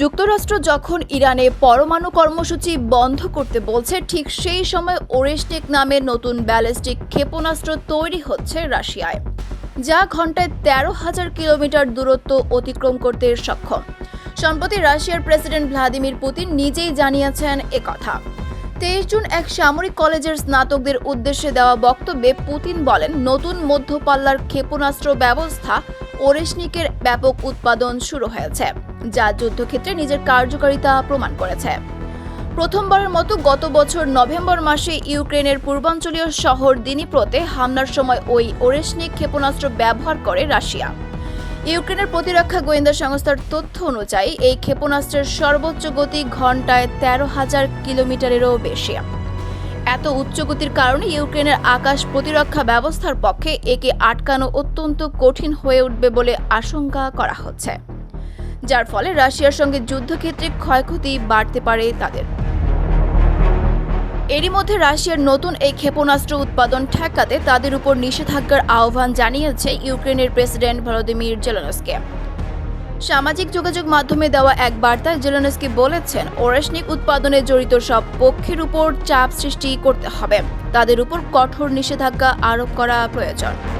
যুক্তরাষ্ট্র যখন ইরানে পরমাণু কর্মসূচি বন্ধ করতে বলছে, ঠিক সেই সময় ওরেস্টেক নামের নতুন ব্যালিস্টিক ক্ষেপণাস্ত্র তৈরি হচ্ছে রাশিয়ায়, যা ঘন্টায় তেরো হাজার কিলোমিটার দূরত্ব অতিক্রম করতে সক্ষম। সম্প্রতি রাশিয়ার প্রেসিডেন্ট ভ্লাদিমির পুতিন নিজেই জানিয়েছেন একথা তেইশ জুন এক সামরিক কলেজের স্নাতকদের উদ্দেশ্যে দেওয়া বক্তব্যে পুতিন বলেন, নতুন মধ্যপাল্লার ক্ষেপণাস্ত্র ব্যবস্থা ওরেশনিকের ব্যাপক উৎপাদন শুরু হয়েছে, যা যুদ্ধক্ষেত্রে নিজের কার্যকারিতা প্রমাণ করেছে। প্রথমবারের মতো গত বছর নভেম্বর মাসে ইউক্রেনের পূর্বাঞ্চলীয় শহর দিনিপ্রোতে হামলার সময় ওই ওরেশনিক ক্ষেপণাস্ত্র ব্যবহার করে রাশিয়া। ইউক্রেনের প্রতিরক্ষা গোয়েন্দা সংস্থার তথ্য অনুযায়ী, এই ক্ষেপণাস্ত্রের সর্বোচ্চ গতি ঘন্টায় তেরো হাজার কিলোমিটারেরও বেশি। এত উচ্চগতির কারণে ইউক্রেনের আকাশ প্রতিরক্ষা ব্যবস্থার পক্ষে একে আটকানো অত্যন্ত কঠিন হয়ে উঠবে বলে আশঙ্কা করা হচ্ছে, যার ফলে রাশিয়ার সঙ্গে যুদ্ধক্ষেত্রে ক্ষয়ক্ষতি বাড়তে পারে তাদের। এরই মধ্যে রাশিয়ার নতুন এই ক্ষেপণাস্ত্র উৎপাদন ঠেকাতে তাদের উপর নিষেধাজ্ঞার আহ্বান জানিয়েছে ইউক্রেনের প্রেসিডেন্ট ভলোদিমির জেলেনস্কি। সামাজিক যোগাযোগ মাধ্যমে দেওয়া এক বার্তায় জেলেনস্কি বলেছেন ওরেশনিক উৎপাদনে জড়িত সব পক্ষের উপর চাপ সৃষ্টি করতে হবে। তাদের উপর কঠোর নিষেধাজ্ঞা আরোপ করা প্রয়োজন।